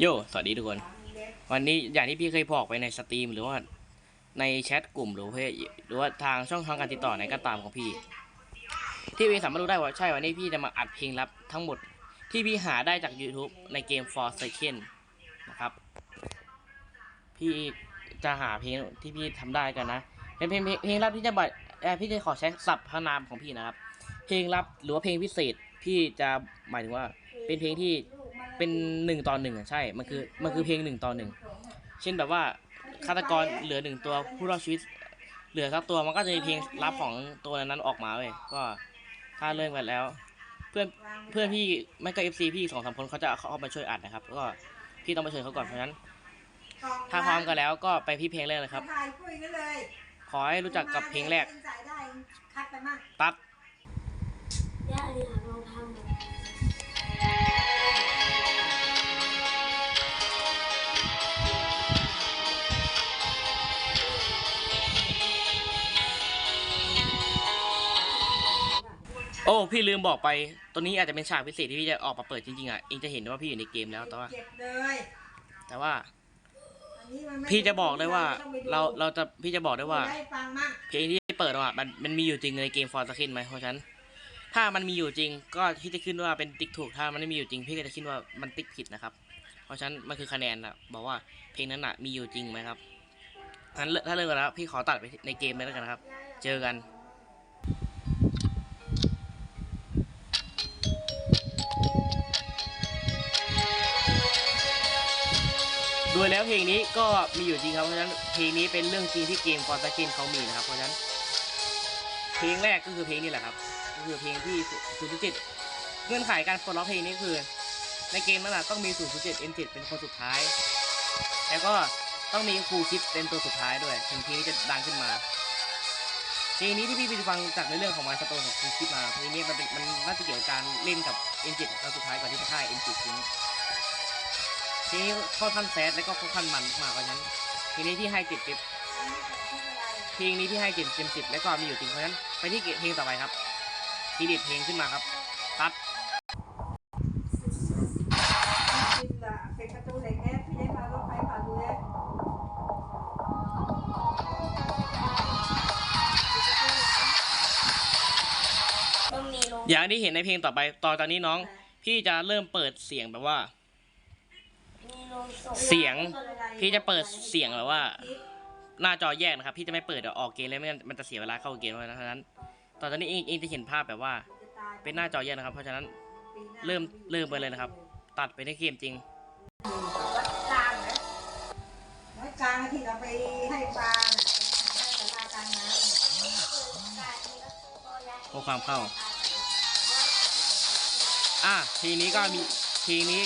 โย สวัสดีทุกคน วันนี้อย่างที่พี่เคยบอกไปในสตรีมหรือว่าในแชทกลุ่มหรือเพจหรือว่าทางช่องทางการติดต่อไหนก็ตามของพี่ ที่พี่สามารถรู้ได้ว่าใช่วันนี้พี่จะมาอัดเพลงลับทั้งหมดที่พี่หาได้จาก YouTube ในเกม For Second นะครับ พี่จะหาเพลงที่พี่ทำได้กันนะ เป็นเพลงเพลงเพลงลับที่จะบอ่อพี่จะขอใช้ศัพท์พระนามของพี่นะครับ เพลงลับหรือว่าเพลงพิเศษพี่จะหมายถึงว่าเป็นเพลงที่ เป็นหนึ่งต่อหนึ่งอะใช่ มันคือมันคือเพลงหนึ่งต่อหนึ่งเช่นแบบว่าฆาตกรเหลือหนึ่งตัวผู้รอดชีวิต เหลือสักตัวมันก็จะมีเพลงลับของตัวนั้นออกมาเว้ยก็ถ้าเริ่มกันแล้ว เพื่อนเพื่อนพี่ไม่ก็เอฟซีพี่สองสามคนเขาจะเข้ามาช่วยอัดนะครับ ก็พี่ต้องไปเชิญเขาก่อนเพราะฉะนั้น ถ้าพร้อมกันแล้วก็ไปที่เพลงแรกเลยครับ ขอให้รู้จักกับเพลงแรก ตัด พี่ลืมบอกไปตัวนี้อาจจะเป็นฉากพิเศษที่พี่จะออกมาเปิดจริงๆอะเองจะเห็นว่าพี่อยู่ในเกมแล้วแต่ว่า เก็บเลยแต่ว่า อันนี้มันไม่พี่จะบอกได้ว่า ต้องไปเราเราจะพี่จะบอกได้ว่าให้ฟังมั่งเพลงที่เปิดอะมันมันมีอยู่จริงในเกมฟอร์สคินไหมเพราะฉะนั้น ถ้ามันมีอยู่จริง ก็พี่จะขึ้นว่าเป็นติ๊กถูก ถ้ามันไม่มีอยู่จริง พี่ก็จะขึ้นว่ามันติ๊กผิดนะครับ เพราะฉะนั้นมันคือคะแนนอะบอกว่าเพลงนั้นอะมีอยู่จริงไหมครับงั้นเลิกถ้าเลิกกันแล้วพี่ขอตัดไปในเกมเลยแล้วกันนะครับ เจอกัน ดยแล้วเพลงนี้ก็มีอยู่จริงครับเพราะฉะนั้นเพลงนี้เป็นเรื่องจริงที่เกมฟอร์สคินเขามีนะครับเพราะฉะนั้น เพลงแรกก็คือเพลงนี้แหละครับก็คือเพลงที่ศูนย์จุดเงื่อนไขการปลดล็อกเพลงนี้คือ ในเกมนั้นต้องมีศูนย์จุดเอ็นเจ็ดเป็นคนสุดท้าย แล้วก็ต้องมีครูคิดเป็นตัวสุดท้ายด้วย ถึงเพลงนี้จะดังขึ้นมาเพลงนี้ที่พี่ไปฟังจากในเรื่องของมาสโตนของครูคิดมาเพลงนี้มันเป็นมันน่าจะเกี่ยวกับการเล่นกับเอ็นเจ็ดครั้งสุดท้ายก่อนที่จะฆ่าเอ็นเจ็ดทิ้ง เพลงนี้ค่อนข้างแซดและก็ค่อนข้างมันมากๆเพราะฉะนั้นเพลงนี้พี่ให้เจ็ดเต็มเพลงนี้พี่ให้เจ็ดเต็มสิบและก็มีอยู่จริงเพราะฉะนั้นไปที่เพลงต่อไปครับ ทีเด็ดเพลงขึ้นมาครับตัดคิดละเป็นประตูเหล็กแน่พี่ได้พารถไฟผ่านดูแลต้องมีลงอย่างที่เห็นในเพลงต่อไปตอนตอนนี้น้อง พี่จะเริ่มเปิดเสียงแบบว่ามีลงศพ เสียงพี่จะเปิดเสียงแบบว่า หน้าจอแยกนะครับ พี่จะไม่เปิดเออกเกมแล้วไม่งั้นมันจะเสียเวลาเข้าเกมเพราะฉะนั้น ตอนนี้เองเองจะเห็นภาพแบบว่า เป็นหน้าจอแยกนะครับ เพราะฉะนั้นเริ่มเริ่มไปเลยนะครับ ตัดไปในเกมจริงกลางนะวัดกลางที่เราไปให้ปลาน่ะเป็นสากลางน้ำน่ะโอ้ความเข้า อะเพลงนี้ก็มีเพลงนี้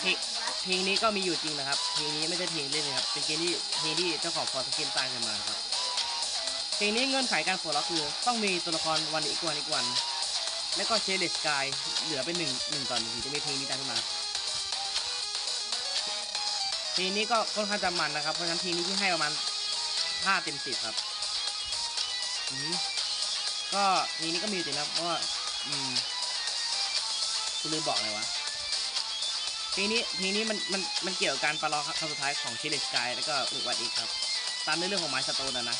เพลงเพลงนี้ก็มีอยู่จริงนะครับ เพลงนี้ไม่ใช่เพลงเล่นนะครับ เป็นเกมที่เพลงที่เจ้าของฟอร์สเกมตั้งขึ้นมานะครับ เพลงนี้เงื่อนไขการปลดล็อกคือ ต้องมีตัวละครวันอีกวันอีกวัน แล้วก็เชเลสกายเหลือเป็นหนึ่งหนึ่งต่อหนึ่งถึงจะมีเพลงนี้ตั้งขึ้นมา เพลงนี้ก็ค่อนข้างจะมันนะครับ เพราะฉะนั้นเพลงนี้ที่ให้ประมาณห้าเต็มสิบครับอืมก็เพลงนี้ก็มีอยู่จริงนะครับเพราะว่าอืมลืมบอกเลยวะ ลงนี้เพลงนี้มันมันมันเกี่ยวกับการประลองครั้งสุดท้ายของเชลเลสกายแล้วก็อุวัดอีกครับ ตามในเรื่องของไมสโตนนะนะ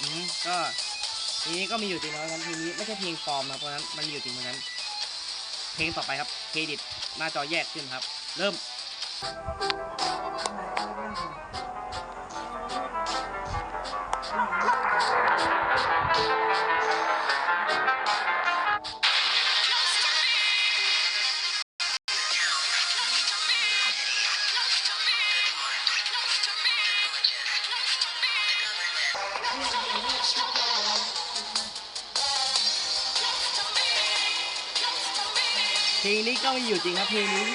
อืมก็เพลงนี้ก็มีอยู่จริงนะครับเพลงนี้ไม่ใช่เพลงปลอมนะเพราะฉะนั้นมันมีอยู่จริงเพราะฉะนั้น เพลงต่อไปครับเครดิตหน้าจอแยกขึ้นครับ เริ่ม ก็มีอยู่จริงครับเพลงนี้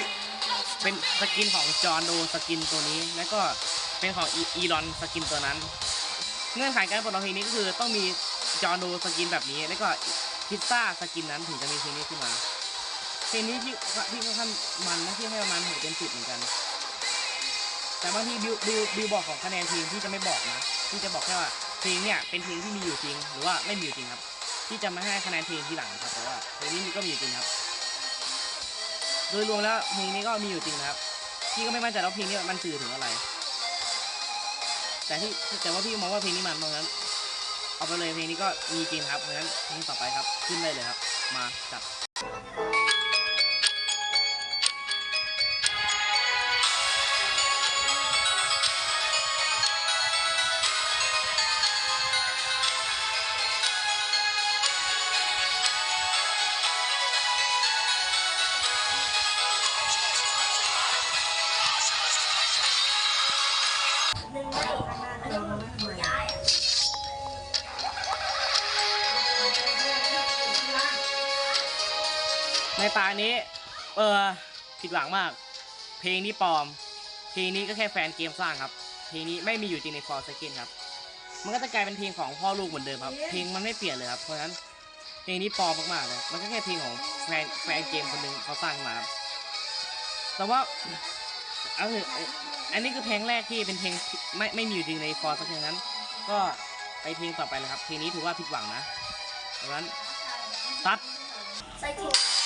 เป็นสกินของจอห์นโดสกินตัวนี้ แล้วก็เป็นของอีรอนสกินตัวนั้น เงื่อนไขการปลดล็อกเพลงนี้ก็คือต้องมีจอห์นโดสกินแบบนี้ แล้วก็พิซซ่าสกินนั้นถึงจะมีเพลงนี้ขึ้นมาเพลงนี้ที่ที่ค่อนข้างมันนะที่ให้ประมาณหกเต็มสิบเหมือนกัน แต่บางทีบิวบิวบิวบอกของคะแนนทีมที่จะไม่บอกนะที่จะบอกแค่ว่าเพลงเนี่ยเป็นเพลงที่มีอยู่จริงหรือว่าไม่มีอยู่จริงครับ ที่จะไม่ให้คะแนนเพลงทีหลังครับแต่ว่าเพลงนี้ก็มีอยู่จริงครับ โดยรวมแล้วเพลงนี้ก็มีอยู่จริงนะครับ พี่ก็ไม่มั่นใจว่าเพลงนี้มันสื่อถึงอะไร แต่ที่แต่ว่าพี่มองว่าเพลงนี้มันเพราะฉะนั้น เอาไปเลยเพลงนี้ก็มีจริงครับเพราะฉะนั้นเพลงต่อไปครับขึ้นได้เลยครับ มาจัด ในตานี้ เออผิดหวังมาก เพลงนี้ปลอม เพลงนี้ก็แค่แฟนเกมสร้างครับ เพลงนี้ไม่มีอยู่จริงในฟอร์สเกนครับ มันก็จะกลายเป็นเพลงของพ่อลูกเหมือนเดิมครับ เพลงมันไม่เปลี่ยนเลยครับ เพราะฉะนั้นเพลงนี้ปลอมมากๆเลย มันก็แค่เพลงของแฟนแฟนเกมคนหนึ่งเขาสร้างขึ้นมาครับ แต่ว่าเอาเถอะเอ่ออันนี้คือเพลงแรกที่เป็นเพลงที่ไม่ไม่มีอยู่จริงในฟอร์สเกนนั้น ก็ไปเพลงต่อไปเลยครับ เพลงนี้ถือว่าผิดหวังนะเพราะฉะนั้นตัดใส่ถุง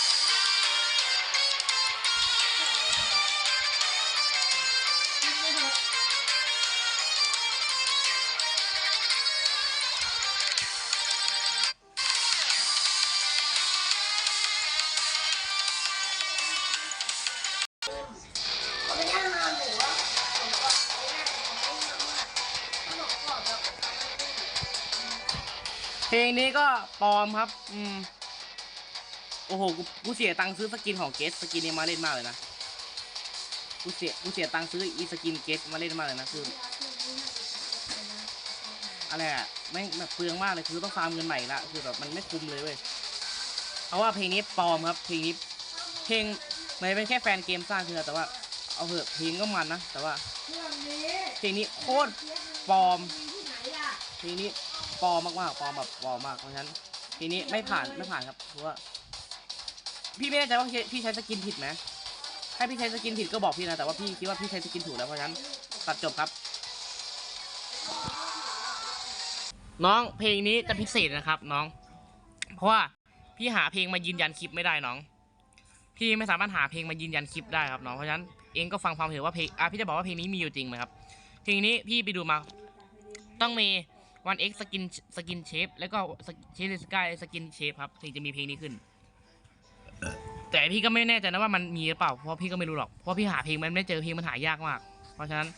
งนี้ก็ปลอมครับ อืม โอ้โหกูกูเสียตังค์ซื้อสกินของเกสสกินนี้มาเล่นมากเลยนะกูเสียกูเสียตังค์ซื้ออีสกินเกสมาเล่นมากเลยนะคืออะไรอะแม่งแบบเปลืองมากเลยคือต้องฟาร์มเงินใหม่ละคือแบบมันไม่คุ้มเลยเว้ยเพราะว่าเพลงนี้ปลอมครับเพลงนี้เพลงมันเป็นแค่แฟนเกมสร้างคือแต่ว่า เอาเถอะเพลงก็มันนะแต่ว่าเพลงนี้โคตรปลอมเพลงนี้ ปลอมมากๆปลอมแบบปลอมมากเพราะฉะนั้นเพลงนี้ไม่ผ่านไม่ผ่านครับเพราะว่า พี่ไม่แน่ใจว่าพี่พี่ใช้สกินผิดไหมถ้าพี่ใช้สกินผิดก็บอกพี่นะแต่ว่าพี่คิดว่าพี่ใช้สกินถูกแล้วเพราะฉะนั้นตัดจบครับ น้องเพลงนี้จะพิเศษนะครับ น้อง เพราะว่าพี่หาเพลงมายืนยันคลิปไม่ได้น้อง พี่ไม่สามารถหาเพลงมายืนยันคลิปได้ครับน้องเพราะฉะนั้นเองก็ฟังความเห็นว่าเพลงอะพี่จะบอกว่าเพลงนี้มีอยู่จริงไหมครับเพลงนี้พี่ไปดูมา ต้องมี one x สกินสกินเชฟแล้วก็เชฟสกายสกินเชฟครับถึงจะมีเพลงนี้ขึ้น แต่พี่ก็ไม่แน่ใจนะว่ามันมีหรือเปล่าเพราะพี่ก็ไม่รู้หรอกเพราะพี่หาเพลงมันไม่เจอเพลงมันหายากมาก เพราะฉะนั้น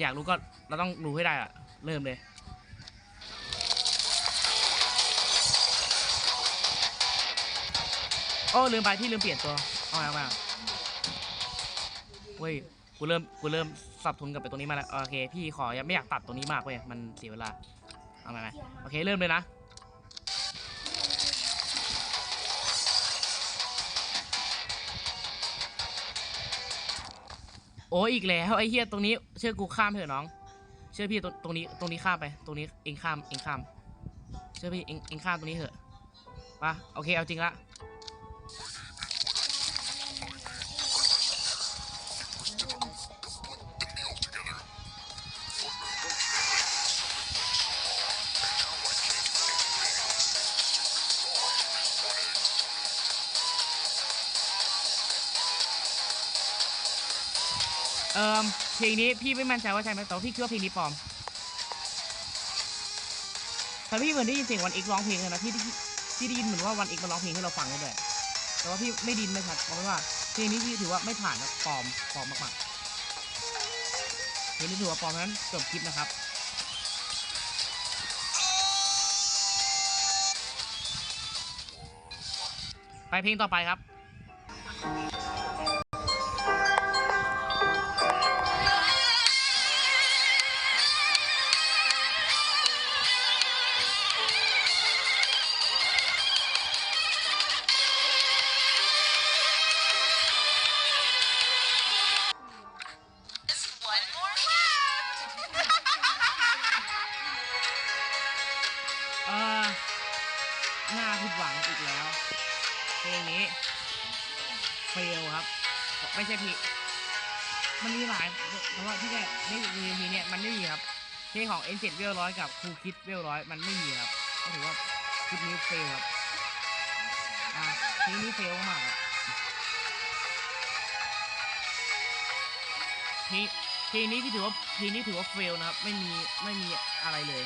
อยากรู้ก็เราต้องรู้ให้ได้อะเริ่มเลยโอ้ลืมไปที่ลืมเปลี่ยนตัวเอามาเอามาเว้ยกูเริ่มกูเริ่ม สับทุนกลับไปตรงนี้มาแล้วโอเคพี่ขอยังไม่อยากตัดตรงนี้มากเว้ยมันเสียเวลาเอามไหมโอเคเริ่มเลยนะโอ้ยอีกแล้วไอ้เฮียตรงนี้เชื่อกูข้ามเถอะน้อง เชื่อพี่ตรงตรงนี้ตรงนี้ข้ามไป ตรงนี้เองข้ามเองข้าม เชื่อพี่เองเองข้ามตรงนี้เถอะไปะโอเคเอาจริงละ เออเพลงนี้พี่ไม่มั่นใจว่าใช่ไหมแต่ว่าพี่คิดว่าเพลงนี้ปลอมแต่พี่เหมือนได้ยินเสียงวันเอกร้องเพลงเลยนะพี่ที่ได้ยินเหมือนว่าวันเอกมาร้องเพลงให้เราฟังเลยด้วยแต่ว่าพี่ไม่ดินไม่ชัดเพราะว่าเพลงนี้พี่ถือว่าไม่ผ่านนะปลอมปลอมมากๆเพลงนี้ถือว่าปลอมนั้นจบคลิปนะครับไปเพลงต่อไปครับ หน้าผิดหวังอีกแล้ว เพลงนี้เฟลครับ ไม่ใช่ผิดมันมีหลายเพราะว่าที่แค่ไม่มีทีเนี้ยมันไม่มีครับเพลงของเอ็นเจ็ดเวลร้อยกับครูคิดเวลร้อยมันไม่มีครับก็ถือว่าคลิปนี้เฟลครับอ่าคลงนี้เฟลมากเพลงนี้ที่ถือว่าเพลงนี้ถือว่าเฟลนะครับ ไม่มีไม่มีอะไรเลย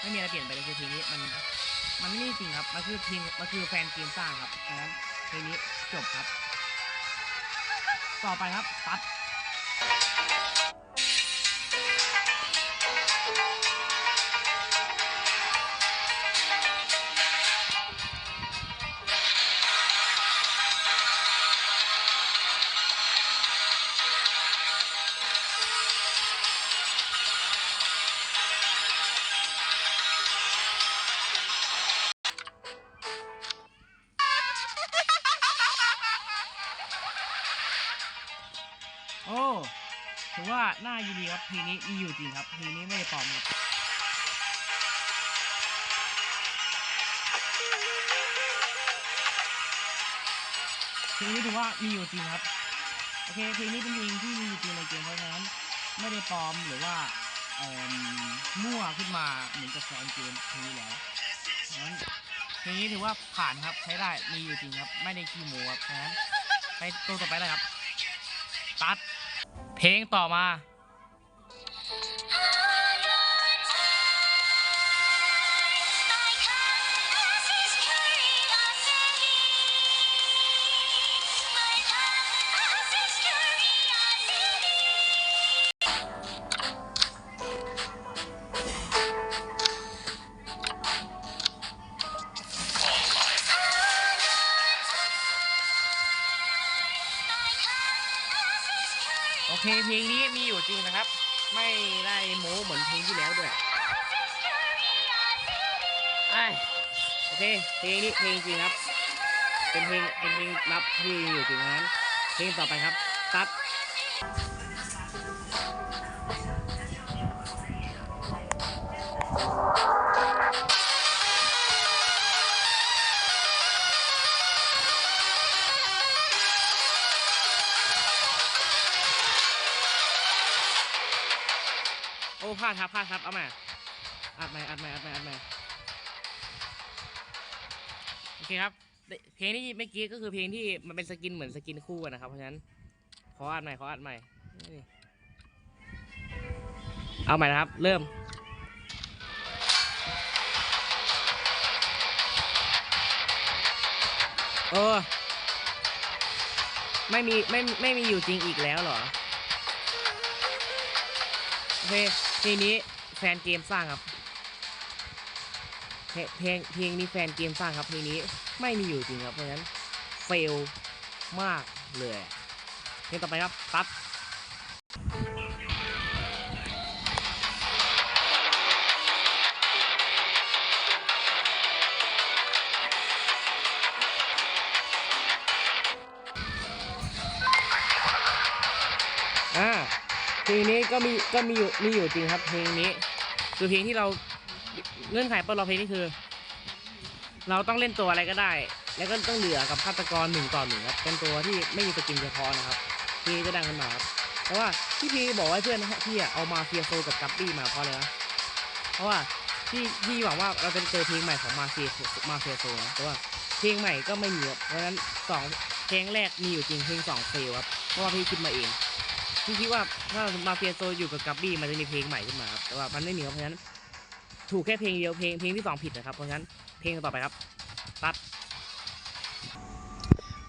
ไม่มีอะไรเปลี่ยนไปเลยคือทีนี้มัน มันไม่จริงครับ มันคือเพลงมันคือแฟนเกมสร้างครับดังนั้นเพลงนี้จบครับ ต่อไปครับ ตัด น่ายินดีครับเพลงนี้มีอยู่จริงครับเพลงนี้ไม่ได้ปลอมครับเพลงนี้ถือว่ามีอยู่จริงครับโอเคเพลงนี้เป็นเพลงที่มีอยู่จริงในเกมเพราะฉะนั้น ไม่ได้ปลอมหรือว่าเอ่อมั่วขึ้นมาเหมือนกับแฟนเกมเพลงนี้แล้วเพราะฉะนั้นเพลงนี้ถือว่าผ่านครับใช้ได้มีอยู่จริงครับ ไม่ได้ขี้โม้ครับเพราะฉะนั้นไปตัวต่อไปเลยครับตัด เพลงต่อมา เคเพลงนี้มีอยู่จริงนะครับ ไม่ได้โม้เหมือนเพลงที่แล้วด้วยไอยโอเค เพลงนี้เพลงจริงครับ เป็นเพลง เป็นเพลงรับที่มีอยู่จริงนั้น เพลงต่อไปครับ ตัดโพลาดครับพลาดครับเอาใหม่อัดใหม่อัดใหม่อัดใหม่อัดใหม่โอเคครับเพลงที่เมื่อกี้ก็คือเพลงที่มันเป็นสกินเหมือนสกินคู่กันนะครับเพราะฉะนั้นขออัดใหม่ขออัดใหม่เอาใหม่นะครับ เริ่มเออไม่มีไม่ไม่มีอยู่จริงอีกแล้วเหรอโอเค เพลงนี้แฟนเกมสร้างครับเพลงเพลงเพลงนี้แฟนเกมสร้างครับเพลงนี้ไม่มีอยู่จริงครับเพราะฉะนั้นเฟลมากเลยเพลงต่อไปครับตัด ก็มีอยู่มีอยู่จริงครับเพลงนี้ คือเพลงที่เราเงื่อนไขเปิดเราเพลงนี้คือ เราต้องเล่นตัวอะไรก็ได้ แล้วก็ต้องเหลือกับฆาตกรหนึ่งต่อหนึ่งครับเป็นตัวที่ไม่มีสกินเฉพาะนะครับเพลงจะดังขึ้นมาครับเพราะว่าที่พี่บอกให้เพื่อนพี่อะเอามาเฟียโซกับกัปปี้มาเพราะอะไรนะเพราะว่าพี่พี่หวังว่าเราจะเจอเพลงใหม่ของมาเฟียมาเฟียโซนะแต่ว่าเพลงใหม่ก็ไม่มีครับเพราะฉะนั้นสองเพลงแรกมีอยู่จริงเพลงสองเฟลครับเพราะว่าพี่คิดมาเอง พี่คิดว่าถ้ามาเฟียโซอยู่กับกัปบี้มันจะมีเพลงใหม่ขึ้นมาครับแต่ว่ามันไม่มีครับเพราะฉะนั้น ถูกแค่เพลงเดียวเพลงเพลงที่สองผิดนะครับเพราะฉะนั้นเพลงต่อไปครับตัด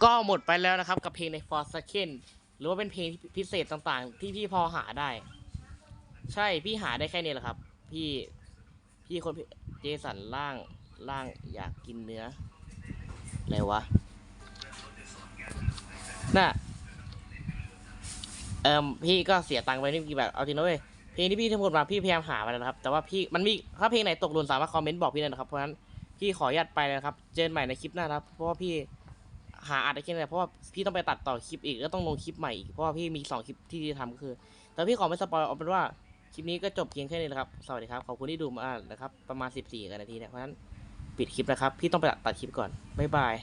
ก็หมดไปแล้วนะครับกับเพลงใน For Second หรือว่าเป็นเพลงพิเศษต่างๆ ที่พี่พอหาได้ ใช่พี่หาได้แค่นี้แหละครับ พี่พี่คนเจสันล่างล่างอยากกินเนื้ออะไรวะน่ะ เอ่มพี่ก็เสียตังค์ไปนี่กี่แบบเอาจริงนะเว้ยเพลงที่พี่ทั้งหมดมาพี่พยายามหามาแล้วนะครับ แต่ว่าพี่มันมีถ้าเพลงไหนตกหล่นสามารถคอมเมนต์บอกพี่ได้นะครับ เพราะฉะนั้นพี่ขออนุญาตไปเลยนะครับ เจอกันใหม่ในคลิปหน้านะครับ เพราะว่าพี่หาอัดได้แค่นี้เพราะว่าพี่ต้องไปตัดต่อคลิปอีกแล้วต้องลงคลิปใหม่อีก เพราะว่าพี่มีสองคลิปที่จะทำก็คือ แต่พี่ขอไม่สปอยเอาเป็นว่าคลิปนี้ก็จบเพียงแค่นี้นะครับ สวัสดีครับ ขอบคุณที่ดูมานะครับ ประมาณ 14กันนาทีเนี่ย เพราะฉะนั้นปิดคลิปนะครับ พี่ต้องไปตัดคลิปก่อน บ๊ายบาย